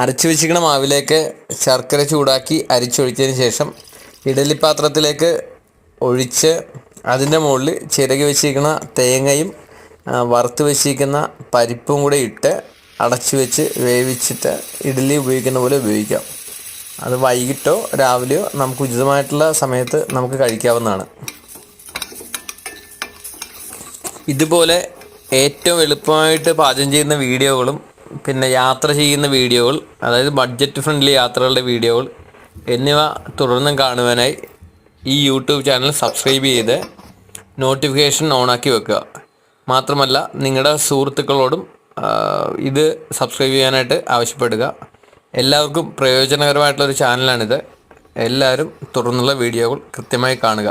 അരച്ചു വെച്ചിരിക്കുന്ന മാവിലേക്ക് ശർക്കര ചൂടാക്കി അരിച്ചൊഴിച്ചതിന് ശേഷം ഇഡലി പാത്രത്തിലേക്ക് ഒഴിച്ച് അതിന്റെ മുകളിൽ ചിരകി വെച്ചിരിക്കുന്ന തേങ്ങയും വറുത്ത് വെച്ചിരിക്കുന്ന പരിപ്പും കൂടെ ഇട്ട് അടച്ചു വെച്ച് വേവിച്ചിട്ട് ഇഡലി ഉപയോഗിക്കുന്ന പോലെ ഉപയോഗിക്കാം. അത് വൈകിട്ടോ രാവിലെയോ നമുക്ക് ഉചിതമായിട്ടുള്ള സമയത്ത് നമുക്ക് കഴിക്കാവുന്നതാണ്. ഇതുപോലെ ഏറ്റവും എളുപ്പമായിട്ട് പാചകം ചെയ്യുന്ന വീഡിയോകളും പിന്നെ യാത്ര ചെയ്യുന്ന വീഡിയോകൾ അതായത് ബഡ്ജറ്റ് ഫ്രണ്ട്ലി യാത്രകളുടെ വീഡിയോകൾ എന്നിവ തുടർന്നും കാണുവാനായി ഈ യൂട്യൂബ് ചാനൽ സബ്സ്ക്രൈബ് ചെയ്ത് നോട്ടിഫിക്കേഷൻ ഓണാക്കി വെക്കുക. മാത്രമല്ല നിങ്ങളുടെ സുഹൃത്തുക്കളോടും ഇത് സബ്സ്ക്രൈബ് ചെയ്യാനായിട്ട് ആവശ്യപ്പെടുക. എല്ലാവർക്കും പ്രയോജനകരമായിട്ടുള്ളൊരു ചാനലാണിത് എല്ലാവരും തുടർന്നുള്ള വീഡിയോകൾ കൃത്യമായി കാണുക.